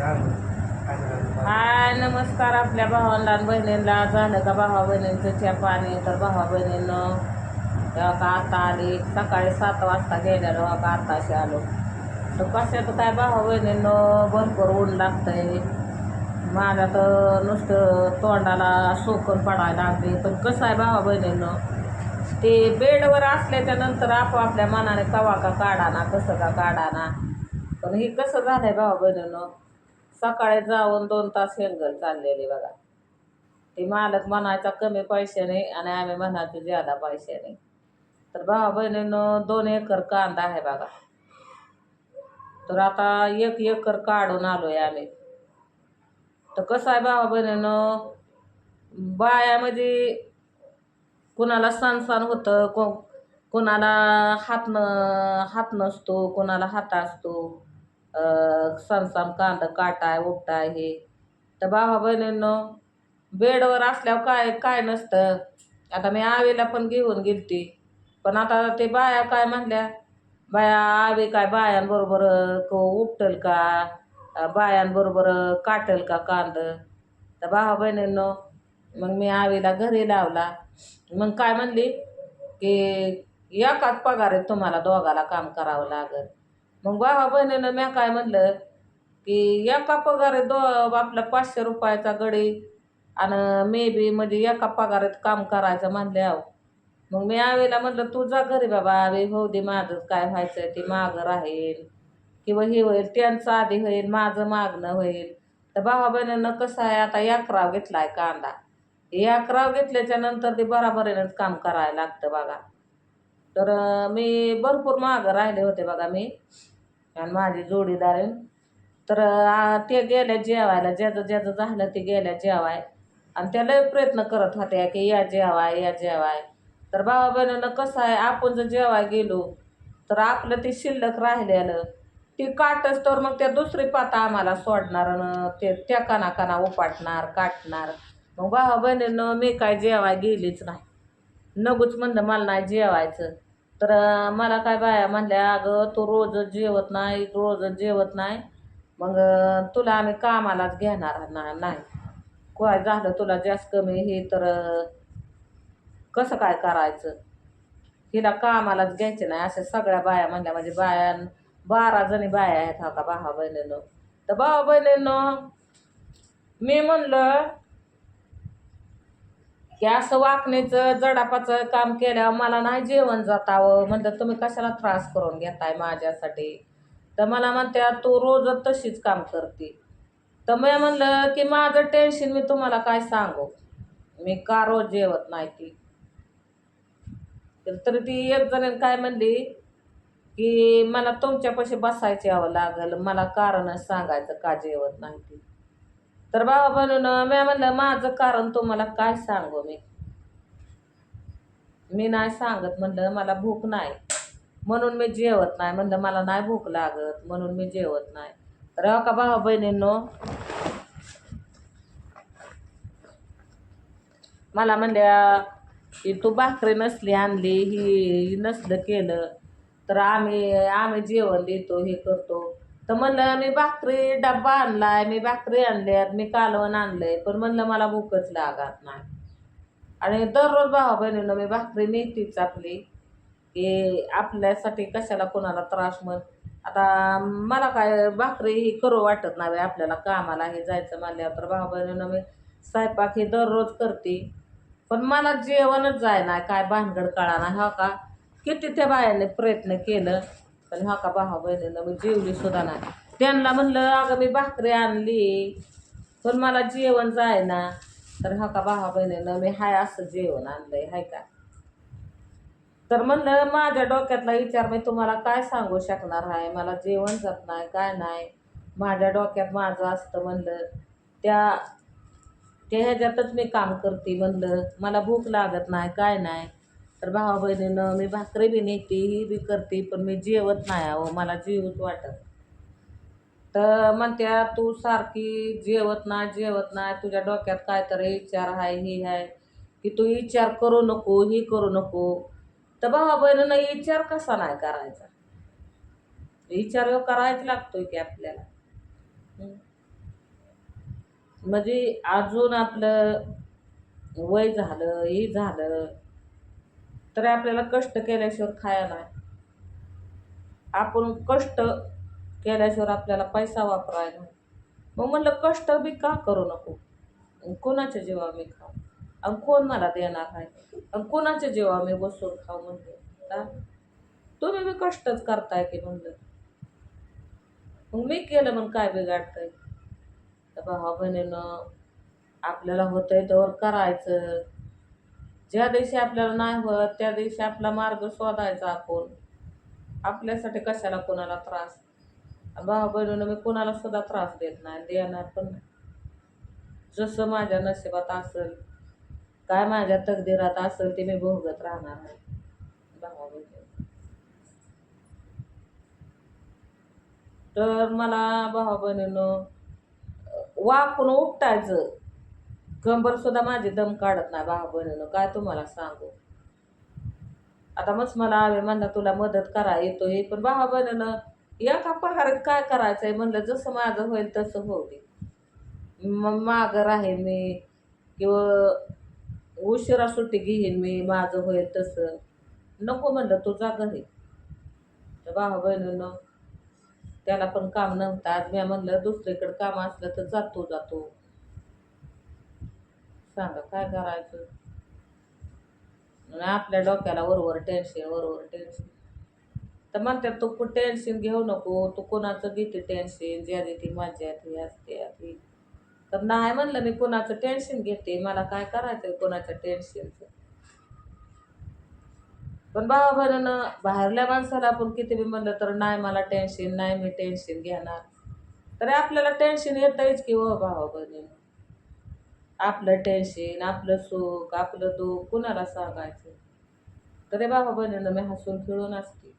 हाय नमस्कार आपल्या भावांना आणि बहिणींना. झालं का भावा बहिणींचं चहा पाणी? तर भावा बहिणीनं तेव्हा का आता आली. सकाळी सात वाजता गेलेलो. का आताशी आलो. तर कशाचं काय भावा बहिणीनं? भरपूर ऊन लागतंय. माझ्या तर नुसतं तोंडाला सोकून पडायला लागली. पण कसं आहे भावा बहिणीनं? ते बेडवर असल्याच्या नंतर आपापल्या मनाने कवा का काढाना कसं का काढाना. पण हे कसं झालंय भावा बहिणीनं? सकाळी जाऊन दोन तास हेंगल चाललेली बघा. ते मालक म्हणायचा कमी पैशाने आणि आम्ही म्हणायचो ज्यादा पैशाने तर भावा बहिणीनं दोन एकर कांदा आहे बघा. तर आता एक एकर काढून आलोय आम्ही. तर कसं आहे भावा बहिणीनं बायामध्ये कुणाला सणसण होतं को कुणाला हात न हात नसतो कोणाला हात असतो. सण सण कांदा काटाय उपटाय हे. तर भावा बहिणींनं बेडवर असल्यावर काय काय नसतं. आता मी आवेला पण घेऊन गेलती. पण आता ते बाया काय म्हणल्या? बाया आवी काय बायांबरोबर को उपटल का? बायांबरोबर काटल का कांद? तर भावा बहिणींनो मग मी आवीला घरी लावला. मग काय म्हणली? की एकाच पगार आहे तुम्हाला दोघाला काम करावं लागल. मग भावा बहिणीनं मी काय म्हणलं की एका पगार दो आपला पाचशे रुपयाचा गडी आणि मे बी म्हणजे एका पगारात काम करायचं म्हणल्यावर मग मी आवेला म्हटलं तू जा घरी बाबा आवे हो दे माझं काय व्हायचं ते मागं राहील किंवा हे होईल त्यांचं आधी होईल माझं मागणं होईल. तर भावा बहिणीनं कसं आहे आता अकराव आहे कांदा. अकराव घेतल्याच्या नंतर ते बराबरीनंच काम करायला लागतं बघा. तर मी भरपूर मागं राहिले होते बघा मी. आणि माझी जोडीदार आहे. तर ते गेल्या जेवायला ज्याचं ज्याचं झालं ते गेल्या जेवाय. आणि त्या लय प्रयत्न करत होत्या की या जेवाय या जेवाय. तर भावा बहिणीनं कसं आहे आपण जर जेवाय गेलो तर आपलं ते शिल्लक राहिलेलं. ती काटच तर मग त्या दुसरी पाता आम्हाला सोडणार आणि ते त्या काना काना उपाटणार काटणार. मग भावा बहिणीनं मी काय जेवाय गेलीच नाही. नगूच म्हणलं मला नाही जेवायचं. तर मला काय बाया म्हणल्या अगं तू रोज जेवत नाही रोज जेवत नाही. मग तुला आम्ही कामालाच घेणार नाही. काय झालं तुला जास्त कमी हे तर कसं काय करायचं? हिला कामालाच घ्यायचे नाही अशा सगळ्या बाया म्हणल्या. म्हणजे बाया बारा जणी बाया आहेत हा का भावा बहिणीनं तर भावा बहिणीनं मी म्हणलं की असं वाकणीचं जडापाचं काम केल्यावर मला नाही जेवण जातावं. म्हणतात तुम्ही कशाला त्रास करून घेताय माझ्यासाठी? तर मला म्हणत्या तू रोजच तशीच काम करते. तर मी म्हणलं की माझं टेन्शन मी तुम्हाला काय सांगू? मी का रोज जेवत नाही ती? तर तरी ती एक जण काय म्हणली की मला तुमच्यापाशी बसायची यावं लागल. मला कारणच सांगायचं का जेवत नाही ती? तर बाबा बनून मी म्हणलं माझं कारण तुम्हाला काय सांगू मी? मी नाही सांगत म्हणलं मला भूक नाही. म्हणून मी जेवत नाही. म्हणलं मला नाही भूक लागत. म्हणून मी जेवत नाही. तर हो का भावा बहिणींनो? मला म्हणल्या की तू भाकरी नसली आणली ही नसलं केलं तर आम्ही आम्ही जेवण देतो हे करतो. तर म्हणलं मी भाकरी डब्बा आणलाय मी भाकरी आणल्यात मी कालवण आणलंय पण म्हणलं मला भूकच लागत नाही. आणि दररोज भावा बहिणीनं मी भाकरी नेतीच आपली की आपल्यासाठी कशाला कोणाला त्रास म्हण. आता मला काय भाकरी ही करू वाटत नाही आपल्याला कामाला हे जायचं म्हणल्यावर तर भावा बहिणीनं मी स्वयंपाक हे दररोज करते. पण मला जेवणच जाय नाही काय भानगड कळा नाही हा का? किती त्या बायाने प्रयत्न केलं. पण हा का बहा बहिणीनं मी जेवली सुद्धा नाही. त्यांना म्हणलं अगं मी भाकरी आणली पण मला जेवण जाय ना तर हा का भावा बहिणीनं मी हाय असं जेवण आणलंय हाय का? तर म्हणलं माझ्या डोक्यातला विचार मी तुम्हाला काय सांगू शकणार आहे मला जेवण जात नाही काय नाही. माझ्या डोक्यात माझं असतं म्हणलं त्या त्या ह्याच्यातच मी काम करते म्हणलं. मला भूक लागत नाही काय नाही. तर भावा बहिणीनं मी भाकरी बी नेते ही बी करते पण मी जेवत नाही अहो मला जेवत वाटत. तर म्हणत्या तू सारखी जेवत नाही जेवत नाही तुझ्या डोक्यात काय तर विचार आहे ही आहे की तू विचार करू नको ही करू नको. तर भावा बहिणीनं विचार कसा नाही करायचा? विचार ह्यो करायच लागतोय की आपल्याला. म्हणजे अजून आपलं वय झालं हे झालं तरी आपल्याला कष्ट केल्याशिवाय खायला नाही. आपण कष्ट केल्याशिवाय आपल्याला पैसा वापरायला मग म्हणलं कष्ट बी का करू नको? कोणाच्या जेव्हा मी खाऊ? आणि कोण मला देणार आहे? आणि कोणाच्या जेव्हा मी बसून खाऊ म्हणलं तुम्ही बी कष्टच करताय की म्हणलं. मग मी केलं मग काय बिघाडतंय तर भावा बहिणीनं आपल्याला होतंय तर करायचं. ज्या दिवशी आपल्याला नाही होत त्या दिवशी आपला मार्ग शोधायचा आपण. आपल्यासाठी कशाला कोणाला त्रास? आणि भावा बहिणीनं मी कोणाला सुद्धा त्रास देत नाही देणार पण नाही. जसं माझ्या नशिबात असेल काय माझ्या तकदीरात असेल ते मी भोगत राहणार आहे. भावा बहिणी. तर मला भावा बहिणीनं वाकून उपटायचं. कंबरसुद्धा माझी दम काढत नाही भावा बहिणीनं. काय तुम्हाला सांगू? आता मस्त मला आवे म्हणला तुला मदत करा येतो हे पण भावा बहिणीनं का पगारात काय करायचं आहे म्हणलं जसं माझं होईल तसं होऊ दे. मग मागं राहीन मी. किंवा उशिरा सुट्टी घेईन मी माझं होईल तसं. नको म्हणलं तू जा घरी. तर भावा बहिणीनं त्याला पण काम नव्हतं. आज मी म्हणलं दुसरीकडं काम असलं तर जातो जातो सांगा काय करायचं? आपल्या डोक्याला वरवर टेन्शन वरवर टेन्शन तर म्हणतात तू कुठं टेन्शन घेऊ नको तू कोणाचं घेते टेन्शन ज्या देते माझ्या ती असते ती तर नाही म्हणलं मी कोणाचं टेन्शन घेते? मला काय करायचं कोणाचं टेन्शनचं पण बाबा बरं बाहेरल्या माणसाला आपण किती बी म्हणलं तर नाही मला टेन्शन नाही मी टेन्शन घेणार. तरी आपल्याला टेन्शन येतंच की हो भावा बहिणीनं आपलं टेन्शन आपलं सुख आपलं दुःख कुणाला सांगायचं? तरी बाबा बहिणीनं मी हसून खेळून असते.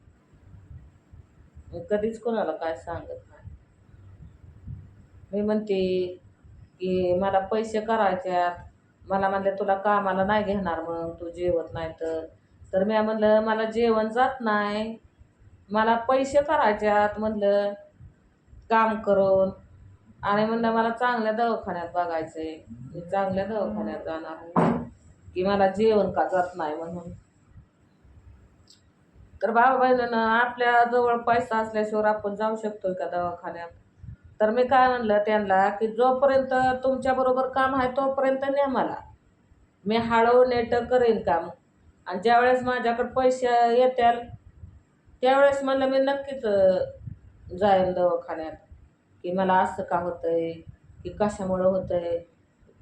कधीच कोणाला काय सांगत नाही. मी म्हणते की मला पैसे करायच्यात. मला म्हणलं तुला कामाला नाही घेणार मग तू जेवत नाही तर. तर मी म्हणलं मला जेवण जात नाही. मला पैसे करायच्यात. म्हणलं काम करून. आणि म्हणलं मला चांगल्या दवाखान्यात बघायचं आहे मी चांगल्या दवाखान्यात जाणार आहे. की मला जेवण का जात नाही म्हणून. तर बाबा बहिणीनं आपल्या जवळ पैसा असल्याशिवाय आपण जाऊ शकतोय का दवाखान्यात? तर मी काय म्हणलं त्यांना की जोपर्यंत तुमच्याबरोबर काम आहे तोपर्यंत न्या मला. मी हळू नेट करेन काम. आणि ज्यावेळेस माझ्याकडे पैसे येतील त्यावेळेस म्हणलं मी नक्कीच जाईन दवाखान्यात. की मला असं का होतंय? की कशामुळं होतंय?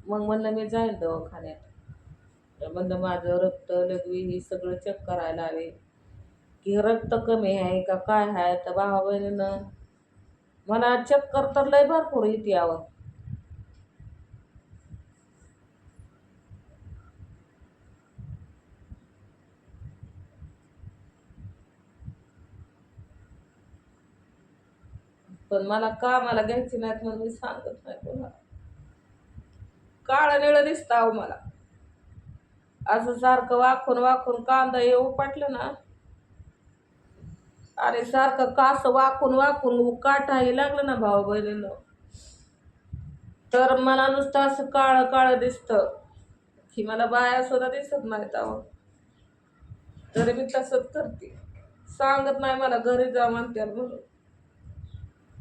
मग म्हणलं मी जाईन दवाखान्यात. तर म्हणलं माझं रक्त लघवी ही सगळं चेक करायला हवे. की रक्त कमी आहे का? काय आहे? तर भावा बहिणीनं मला चक्कर तर लय भरपूर येते यावं पण मला कामाला घ्यायची नाहीत म्हणून मी सांगत नाही कोणाला. काळं निळं दिसतं अहो मला. असं सारखं वाकून वाकून कांदा हे उपटलं ना. अरे सारखं कास वाकून वाकून काटाही लागलं ना भाऊ बहिणीनं. तर मला नुसतं असं काळं काळं दिसतं. की मला बाया सुद्धा दिसत नाहीत अहो. तरी मी तसंच करते. सांगत नाही मला घरी जा म्हणते म्हणून.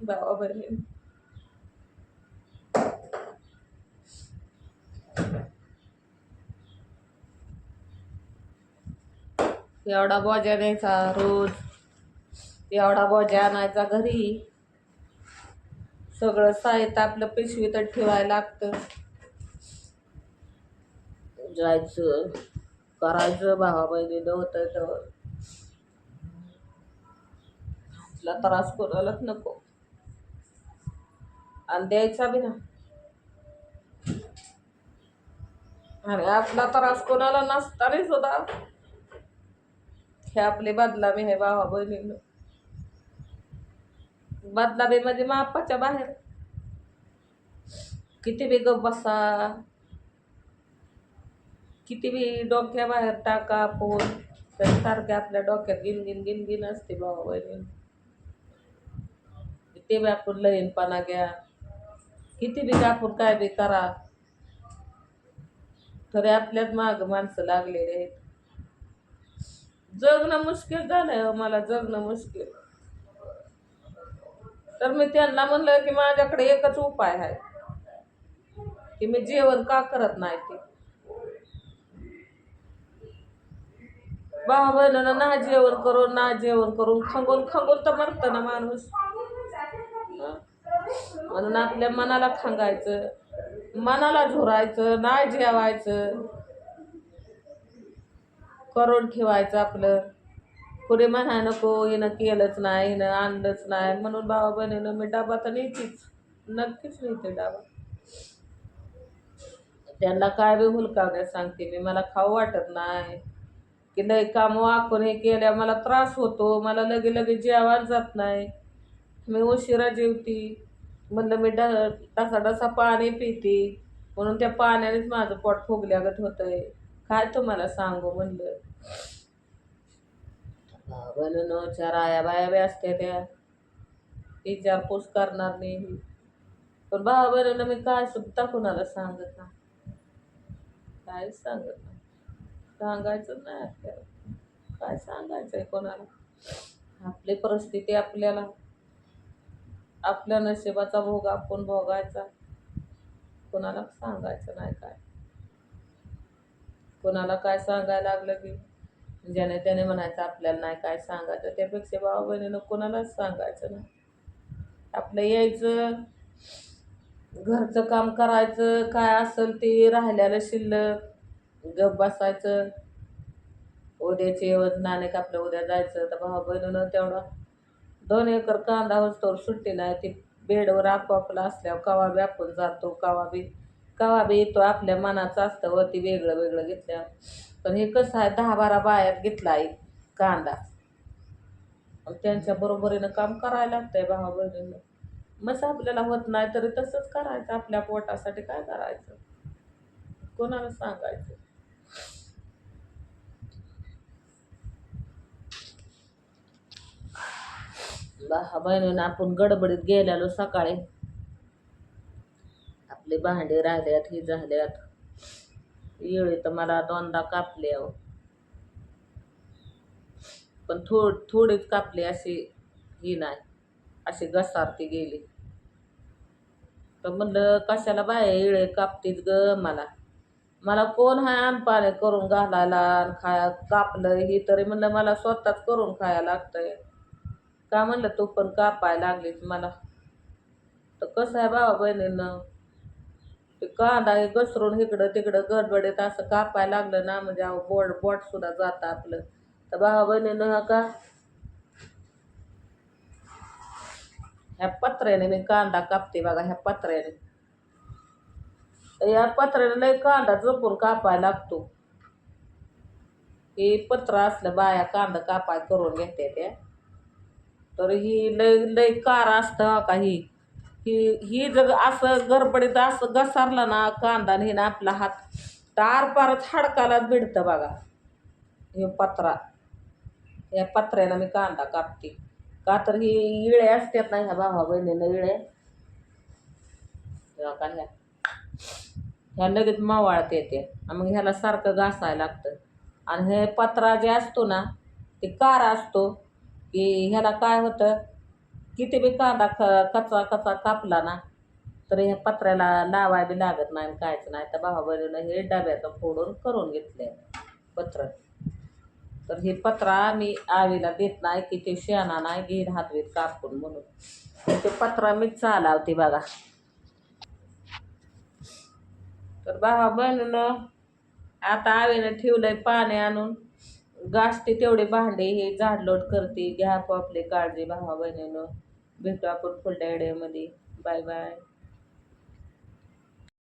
बाबा बहिणी एवढा बोजा द्यायचा रोज. एवढा बोजा आणायचा घरी. सगळं साहित्य आपलं पिशवीत ठेवायला लागतं. जायचं करायचं भावा बहिणीनं होतं तर. त्रास कोणालाच नको. आणि द्यायचा बी ना आणि आपला त्रास कोणाला नसता रे सुद्धा हे आपले बदलामी हे भावा बहिणीनं. बदलामी म्हणजे मापाच्या बाहेर. किती बी गप बसा. किती बी डोक्या बाहेर टाका फोन तर सारखे आपल्या डोक्यात गिन गिन गिन गिन असते भावा बहिणी. ते बी आपण लहीनपणा घ्या. किती बी आपण काय बी करा. तरी आपल्यात माग माणसं लागलेले आहेत. जगणं मुश्किल झालंय हो, मला जगणं मुश्किल. तर मी त्यांना म्हणलं की माझ्याकडे एकच उपाय आहे. की मी जेवण का करत नाही ते. भावा बहिणीनं ना जेवण करून ना जेवण करून खंगून खंगून तर मरत ना माणूस. म्हणून आपल्या मनाला खांगायचं मनाला झोरायचं नाही जेवायचं. करून ठेवायचं आपलं. कुणी म्हणाय नको हिनं केलंच नाही हिनं आणलंच नाही. म्हणून बाबा बहिणीनं मी डाबा तर नेतीच. नक्कीच नेते डाबा. त्यांना काय बी हुलकावण्या सांगते मी मला खाऊ वाटत नाही. की लय काम वाकून हे केल्या मला त्रास होतो मला लगे लगे जेवायला जात नाही. मी उशिरा जेवती. म्हणलं मी ड डसा डसा पाणी पिते. म्हणून त्या पाण्यानेच माझं पोट फुगल्यागत आहे काय तुम्हाला सांगू म्हणलं. बनून चार आया बाया बी असते त्या. विचारपूस करणार नाही पण भावा बनवलं मी काय सुद्धा कुणाला सांगत ना काय सांगत नाही. सांगायचं नाही आपल्याला. काय सांगायचंय कोणाला? आपली परिस्थिती आपल्याला. आपल्या नशिबाचा भोग आपण भोगायचा. कोणाला सांगायचं नाही काय? कोणाला काय सांगायला लागलं की? ज्याने त्याने म्हणायचं आपल्याला नाही काय सांगायचं. त्यापेक्षा भावा बहिणीनं कोणालाच सांगायचं नाही. आपलं यायचं घरचं काम करायचं काय असेल ते राहिल्याला शिल्लक गप बसायचं. उद्याचे वजनाने का आपलं उद्या जायचं? तर भावा बहिणीनं तेवढा दोन एकर कांदा होतो सुट्टी नाही ती बेडवर आपापला असल्यावर कवा बी आपण जातो कवा बी कवा बी येतो आपल्या मनाचं असतं व ती वेगळं वेगळं घेतल्यावर. पण हे कसं आहे दहा बारा बायात घेतला आहे कांदा. मग त्यांच्या बरोबरीनं काम करायला लागतंय भावा बहिणीनं. मस आपल्याला होत नाही तरी तसंच करायचं आपल्या पोटासाठी काय करायचं? कोणाला सांगायचं? दहा बहिणीनं आपण गडबडीत गेलेलो सकाळी. आपले भांडे राहिल्यात ही झाल्यात येळी तर मला दोनदा कापले अहो. पण थोड थोडीच कापली अशी ही नाही. अशी घसारती गेली. तर म्हणलं कशाला बाय येळे कापतीत ग मला? मला कोण हाय अनपाने करून घालायला खाया कापलं? ही तरी म्हणलं मला स्वतःच करून खायला लागतंय. का म्हणलं तू पण कापायला लागलीस मला? तर कसं आहे बाबा बहिणीनं? ते कांदा हे घसरून इकडं तिकडं गडबडीत असं कापायला लागलं ना? म्हणजे अहो बोट बोट सुद्धा जातं आपलं. तर भावा बहिणीनं हा का? ह्या पत्र्याने मी कांदा कापते बघा ह्या पत्र्याने. या पत्र्याने लय कांदा जपून कापायला लागतो? हे पत्र असलं बाया कांदा कापाय करून घेते त्या? तर ही लय लय कार असतं का ही ही ही जग असं गरबडीत असं घसारला ना कांदा आणि ना आपला हात तार पारच हाडकाला भिडतं बघा. हे पत्रा. या पत्र्यानं मी कांदा कापते. का तर ही इळे असतात ना ह्या भावा बहिणीनं इळे. का ह्या. ह्या लगेच मावाळत येते. मग ह्याला सारखं घासायला लागतं. आणि हे पत्रा जे असतो ना ते कार असतो. की ह्याला काय होतं? किती बी कांदा ख कचा कचा कापला ना तर ह्या पत्र्याला लावाय बी लागत नाही कायच नाही. तर भावा बहिणीनं हे डब्याचं फोडून करून घेतले पत्र. तर हे पत्रा मी आवीला देत नाही की ते शेणा नाही घेईन हातवीत कापून म्हणून. ते पत्रा मीच चालावते बघा. तर भावा बहिणीनं आता आवीनं ठेवलंय पाणी आणून. घासते तेवढे भांडे हे झाडलोट करते. घ्या आपली काळजी भावा बहिणीनं. भेटू आपण पुढल्या व्हिडिओमध्ये बाय बाय